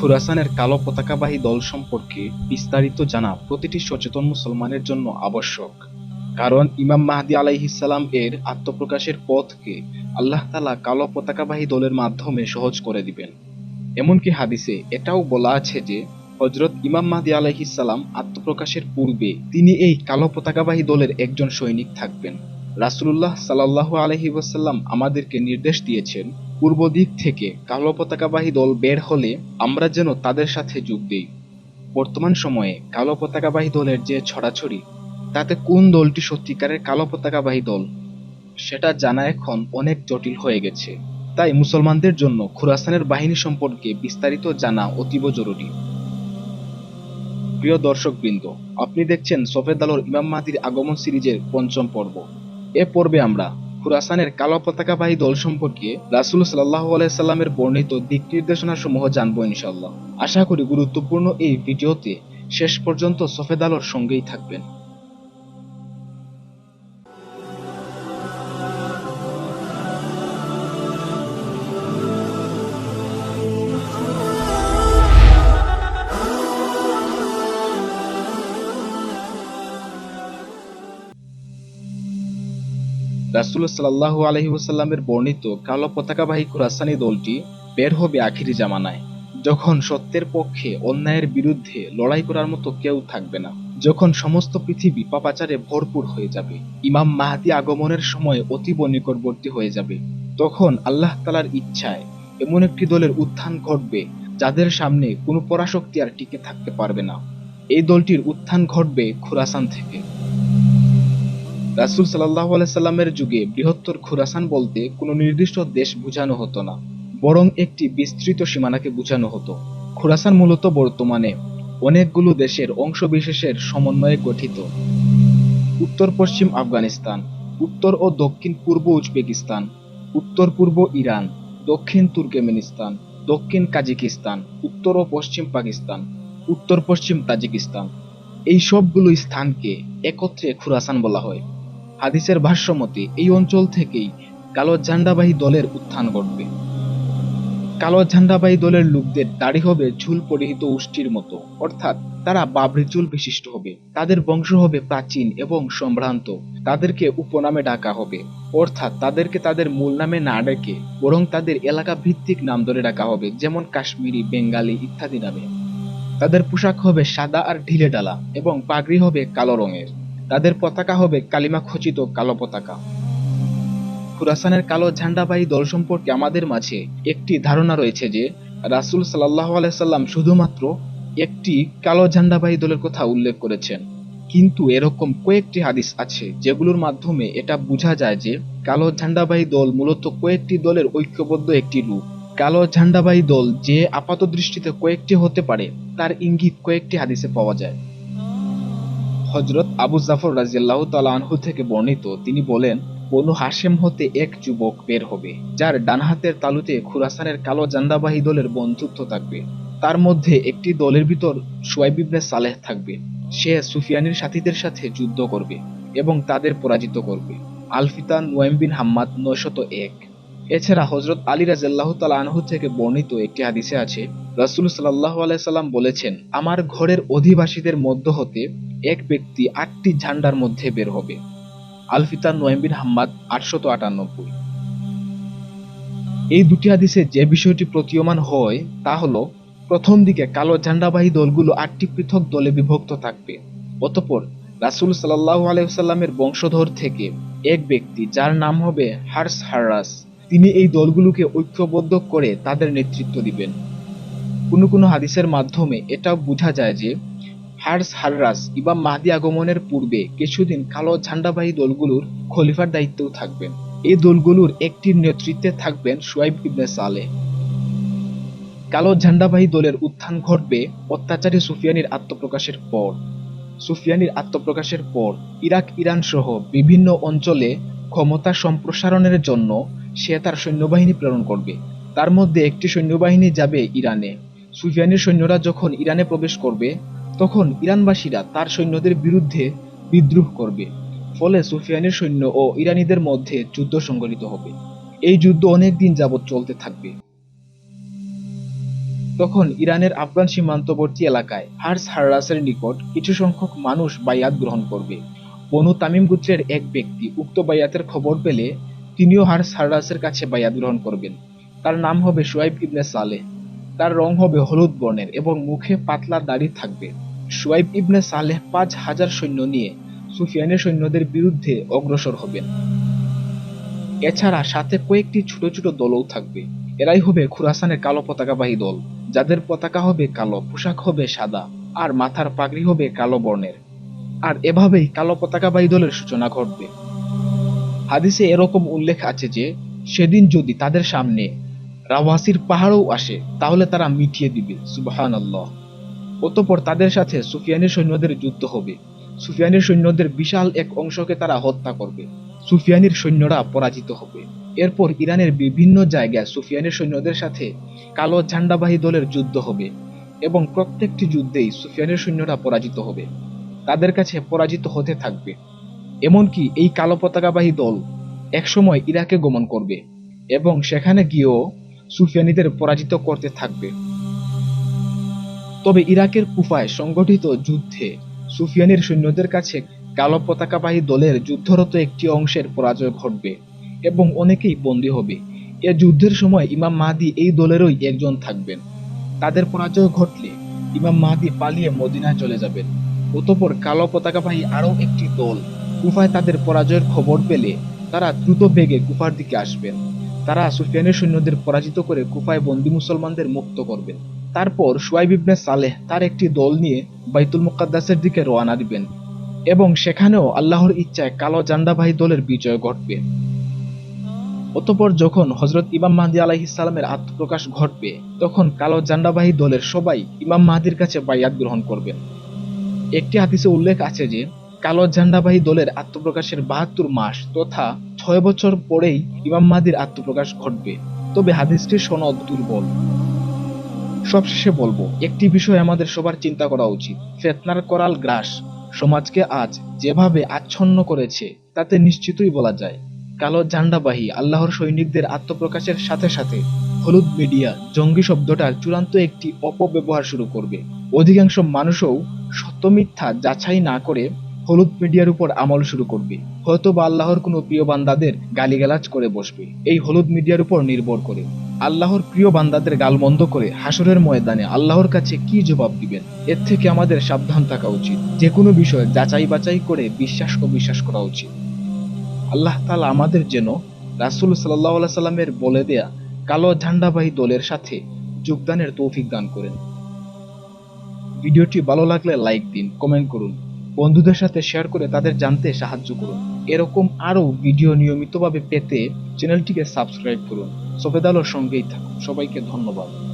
খুরাসানের কালো পতাকাবাহী দল সম্পর্কে বিস্তারিত জানা প্রতিটি সচেতন মুসলমানের জন্য আবশ্যক। কারণ ইমাম মাহদি আলাইহিসাল্লাম এর আত্মপ্রকাশের পথকে আল্লাহ তালা কালো পতাকাবাহী দলের মাধ্যমে সহজ করে দিবেন। এমনকি হাদিসে এটাও বলা আছে যে হজরত ইমাম মাহদি আলাইহিসাল্লাম আত্মপ্রকাশের পূর্বে তিনি এই কালো পতাকাবাহী দলের একজন সৈনিক থাকবেন। রাসূলুল্লাহ সাল্লাহ আলহি আমাদেরকে নির্দেশ দিয়েছেন পূর্ব দিক থেকে কালো পতাকাবাহী দল বের হলে আমরা যেন তাদের সাথে যোগ দিই। বর্তমান সময়ে কালো পতাকাবাহী দলের যে ছড়াছড়ি, তাতে কোন দলটি সত্যিকারের কালো পতাকাবাহী দল, সেটা জানা এখন অনেক জটিল হয়ে গেছে। তাই মুসলমানদের জন্য খুরাসানের বাহিনী সম্পর্কে বিস্তারিত জানা অতীব জরুরি। প্রিয় দর্শকবৃন্দ, আপনি দেখছেন সফেদ আলোর ইমাম মাহদির আগমন সিরিজের পঞ্চম পর্ব। এ পর্বে আমরা খুরাসানের কালো পতাকাবাহী দল সম্পর্কে রাসুল সাল্লাহ আলাইসাল্লামের বর্ণিত দিক নির্দেশনা সমূহ জানব ইনশাল্লাহ আশা করি গুরুত্বপূর্ণ এই ভিডিওতে শেষ পর্যন্ত সফেদ আলোর সঙ্গেই থাকবেন। রাসুল আলহি ওসাল্লামের বর্ণিত কালো পতাকাবাহী খুরাসানি দলটি বের হবে আখিরি জামানায়, যখন সত্যের পক্ষে অন্যায়ের বিরুদ্ধে লড়াই করার মতো কেউ থাকবে না। যখন সমস্ত পৃথিবী পাপাচারে ভরপুর হয়ে যাবে, ইমাম মাহাদি আগমনের সময় অতীব নিকটবর্তী হয়ে যাবে, তখন আল্লাহ তালার ইচ্ছায় এমন একটি দলের উত্থান ঘটবে যাদের সামনে কোনো পরাশক্তি আর টিকে থাকতে পারবে না। এই দলটির উত্থান ঘটবে খুরাসান থেকে। রাসুল সাল্লাহ সাল্লামের যুগে বৃহত্তর খুরাসান বলতে কোনো নির্দিষ্ট দেশ বোঝানো হতো না, বরং একটি বিস্তৃত সীমানাকে বোঝানো হতো। খুরাসান মূলত বর্তমানে অনেকগুলো দেশের অংশবিশেষের সমন্বয়ে গঠিত। উত্তর পশ্চিম আফগানিস্তান, উত্তর ও দক্ষিণ পূর্ব উজবেকিস্তান, উত্তর পূর্ব ইরান, দক্ষিণ তুর্কমেনিস্তান, দক্ষিণ কাজিকিস্তান, উত্তর ও পশ্চিম পাকিস্তান, উত্তর পশ্চিম তাজিকিস্তান। এই সবগুলো স্থানকে একত্রে খুরাসান বলা হয়। হাদিসের ভাষ্যমতে, এই অঞ্চল থেকেই কালো ঝান্ডাবাহী দলের উত্থান ঘটবে। কালো ঝান্ডাবাহী দলের লোকদের দাড়ি হবে ঝুল পরিহিত উষ্টির মতো। অর্থাৎ তারা বাবরি চুল বিশিষ্ট হবে। তাদের বংশ হবে প্রাচীন এবং সম্ভ্রান্ত। তাদেরকে উপনামে ডাকা হবে। অর্থাৎ তাদেরকে তাদের মূল নামে না ডেকে বরং তাদের এলাকা ভিত্তিক নাম ধরে ডাকা হবে, যেমন কাশ্মীরি, বেঙ্গালি ইত্যাদি নামে। তাদের পোশাক হবে সাদা আর ঢিলে ডালা এবং পাগড়ি হবে কালো রঙের। তাদের পতাকা হবে কালিমা খচিত কালো পতাকা। খুরাসানের কালো ঝান্ডাবাহী দল সম্পর্কে আমাদের মাঝে একটি ধারণা রয়েছে যে, রাসুল সাল্লাহ আলাইসাল্লাম শুধুমাত্র একটি কালো ঝান্ডাবাহী দলের কথা উল্লেখ করেছেন। কিন্তু এরকম কয়েকটি হাদিস আছে যেগুলোর মাধ্যমে এটা বোঝা যায় যে, কালো ঝান্ডাবাহী দল মূলত কয়েকটি দলের ঐক্যবদ্ধ একটি রূপ। কালো ঝান্ডাবাহী দল যে আপাত দৃষ্টিতে কয়েকটি হতে পারে, তার ইঙ্গিত কয়েকটি হাদিসে পাওয়া যায়। হজরত আবু জাফর রাজিয়াল্লাহ তালা আনহু থেকে বর্ণিত, তিনি বলেন, বনু হাশেম হতে এক যুবক বের হবে, যার ডান হাতের তালুতে খুরাসানের কালো জান্দাবাহী দলের বন্ধুত্ব থাকবে। তার মধ্যে একটি দলের ভিতর সোয়াইব ইবনে সালেহ থাকবে। সে সুফিয়ানির সাথীদের সাথে যুদ্ধ করবে এবং তাদের পরাজিত করবে। আলফিতান নোয়েম বিন হাম্মাদ নয়শত এক। এছাড়া হজরত আলী রাজাল্লাহ তালা আনহু থেকে বর্ণিত একটি হাদিসে আছে, রাসুল সাল্লাহ আলাইসাল্লাম বলেছেন, আমার ঘরের অধিবাসীদের মধ্য হতে এক ব্যক্তি আটটি ঝান্ডার মধ্যে বের হবে। আলফিতান নোয়েম্বিন হাম্মাদ, আটশত আটানব্বই। এই দুটি হাদিসে যে বিষয়টি প্রতীয়মান হয়, তা হলো, প্রথম দিকে কালো ঝান্ডাবাহী দলগুলো আটটি পৃথক দলে বিভক্ত থাকবে। অতপর, রাসুল সাল্লাহ আলাইসাল্লামের বংশধর থেকে এক ব্যক্তি, যার নাম হবে হার্স হার্রাস তিনি এই দলগুলোকে ঐক্যবদ্ধ করে তাদের নেতৃত্ব দিবেন। কোনো কোনো হাদিসের মাধ্যমে এটাও বোঝা যায় যে হার্স হাররাস ইমাম মাহদি আগমনের পূর্বে কিছুদিন কালো ঝান্ডাবাহী দলগুলোর খলিফার দায়িত্বেও থাকবেন। এই দলগুলোর একটির নেতৃত্বে থাকবেন সোয়াইব ইবনে সালে। কালো ঝান্ডাবাহী দলের উত্থান ঘটবে অত্যাচারী সুফিয়ানির আত্মপ্রকাশের পর। সুফিয়ানির আত্মপ্রকাশের পর ইরাক ইরান সহ বিভিন্ন অঞ্চলে ক্ষমতা সম্প্রসারণের জন্য সে তার সৈন্যবাহিনী প্রেরণ করবে। তার মধ্যে একটি সৈন্যবাহিনী যাবে ইরানে। সুফিয়ানের সৈন্যরা যখন ইরানে প্রবেশ করবে, তখন ইরানবাসীরা তার সৈন্যদের বিরুদ্ধে বিদ্রোহ করবে। ফলে সুফিয়ানের সৈন্য ও ইরানিদের মধ্যে যুদ্ধ সংঘটিত হবে। এই যুদ্ধ অনেক দিন যাবৎ চলতে থাকবে। তখন ইরানের আফগান সীমান্তবর্তী এলাকায় হার্স হার্রাসের নিকট কিছু সংখ্যক মানুষ বায়াত গ্রহণ করবে। বনু তামিম গোত্রের এক ব্যক্তি উক্ত বায়াতের খবর পেলে তিনিও হার হার্রাসের কাছে বায়াত গ্রহণ করবেন। তার নাম হবে সোয়াইব ইবনে সালেহ। তার রং হবে হলুদ বর্ণের এবং মুখে পাতলা দাড়ি থাকবে। সোয়াইব ইবনে সালেহ পাঁচ হাজার সৈন্য নিয়ে সুফিয়ানের সৈন্যদের বিরুদ্ধে অগ্রসর হবেন। এছাড়া সাথে কয়েকটি ছোট ছোট দলও থাকবে। এরাই হবে খুরাসানের কালো পতাকাবাহী দল, যাদের পতাকা হবে কালো, পোশাক হবে সাদা, আর মাথার পাগড়ি হবে কালো বর্ণের। আর এভাবেই কালো পতাকাবাহী দলের সূচনা ঘটবে। হাদিসে এরকম উল্লেখ আছে যে, সেদিন যদি তাদের সামনে রাওয়াসির পাহাড়ও আসে, তাহলে তারা মিটিয়ে দিবে সুবাহান আল্লাহ অতপর তাদের সাথে সুফিয়ানের সৈন্যদের যুদ্ধ হবে। সুফিয়ানের সৈন্যদের বিশাল এক অংশকে তারা হত্যা করবে। সুফিয়ানের সৈন্যরা পরাজিত হবে। এরপর ইরানের বিভিন্ন জায়গায় সুফিয়ানের সৈন্যদের সাথে কালো ঝান্ডাবাহী দলের যুদ্ধ হবে এবং প্রত্যেকটি যুদ্ধেই সুফিয়ানের সৈন্যরা পরাজিত হবে। তাদের কাছে পরাজিত হতে থাকবে। এমনকি এই কালো পতাকাবাহী দল একসময় ইরাকে গমন করবে এবং সেখানে গিয়েও সুফিয়ানিদের পরাজিত করতে থাকবে। তবে ইরাকের কুফায় সংগঠিত যুদ্ধে সুফিয়ানের সৈন্যদের কাছে কালো পতাকাবাহী দলের যুদ্ধরত একটি অংশের পরাজয় ঘটবে এবং অনেকেই বন্দী হবে। এ যুদ্ধের সময় ইমাম মাহাদি এই দলেরই একজন থাকবেন। তাদের পরাজয় ঘটলে ইমাম মাহাদি পালিয়ে মদিনায় চলে যাবেন। অতপর কালো পতাকাবাহী আরও একটি দল। কুফায় তাদের পরাজয়ের খবর পেলে তারা দ্রুত বেগে কুফার দিকে আসবেন। তারা সুফিয়ানের সৈন্যদের পরাজিত করে কুফায় বন্দী মুসলমানদের মুক্ত করবেন। তারপর সোয়াইব ইবনে সালেহ তার একটি দল নিয়ে বাইতুল মুকাদ্দাসের দিকে রওনা দিবেন এবং সেখানেও আল্লাহর ইচ্ছায় কালো জান্ডাবাহী দলের বিজয় ঘটবে। অতপর যখন হজরত ইমাম মাহদি আলাইহিসালামের আত্মপ্রকাশ ঘটবে, তখন কালো জান্ডাবাহী দলের সবাই ইমাম মাহাদির কাছে বাইয়াত গ্রহণ করবেন। একটি হাদিসে উল্লেখ আছে যে, কালো ঝান্ডাবাহী দলের আত্মপ্রকাশের বাহাত্তর মাস তথা ছয় বছর পরেই ইমাম মাহদির আত্মপ্রকাশ ঘটবে। তবে হাদিসটির সনদ দুর্বল। সবশেষে বলব, একটি বিষয় আমাদের সবার চিন্তা করা উচিত। ফেতনার করাল গ্রাস। সমাজকে আজ যেভাবে আচ্ছন্ন করেছে, তাতে নিশ্চিতই বলা যায়। কালো ঝান্ডাবাহী আল্লাহর সৈনিকদের আত্মপ্রকাশের সাথে সাথে হলুদ মিডিয়া জঙ্গি শব্দটার চূড়ান্ত একটি অপব্যবহার শুরু করবে। অধিকাংশ মানুষও সত্য মিথ্যা যাচাই না করে হলুদ মিডিয়ার উপর আমল শুরু করবে। হয়তো বা আল্লাহর কোনো প্রিয় বান্দাদের গালিগালাজ করে বসবে। এই হলুদ মিডিয়ার উপর নির্ভর করে। আল্লাহর প্রিয় বান্দাদের গালমন্দ করে হাসরের ময়দানে আল্লাহর কাছে কি জবাব দিবেন? এর থেকে আমাদের সাবধান থাকা উচিত। যে কোনো বিষয় যাচাই বাছাই করে বিশ্বাস ও বিশ্বাস করা উচিত। আল্লাহ তালা আমাদের যেন রাসুল সাল্লাহ সাল্লামের বলে দেয়া কালো ঝান্ডাবাহী দলের সাথে যোগদানের তৌফিক দান করেন। ভিডিওটি ভালো লাগলে লাইক দিন কমেন্ট করুন। বন্ধুদের সাথে শেয়ার করে তাদের জানতে সাহায্য করুন। এরকম আরও ভিডিও নিয়মিতভাবে পেতে চ্যানেলটিকে সাবস্ক্রাইব করুন। সফেদ আলোর সঙ্গেই থাকুন। সবাইকে ধন্যবাদ।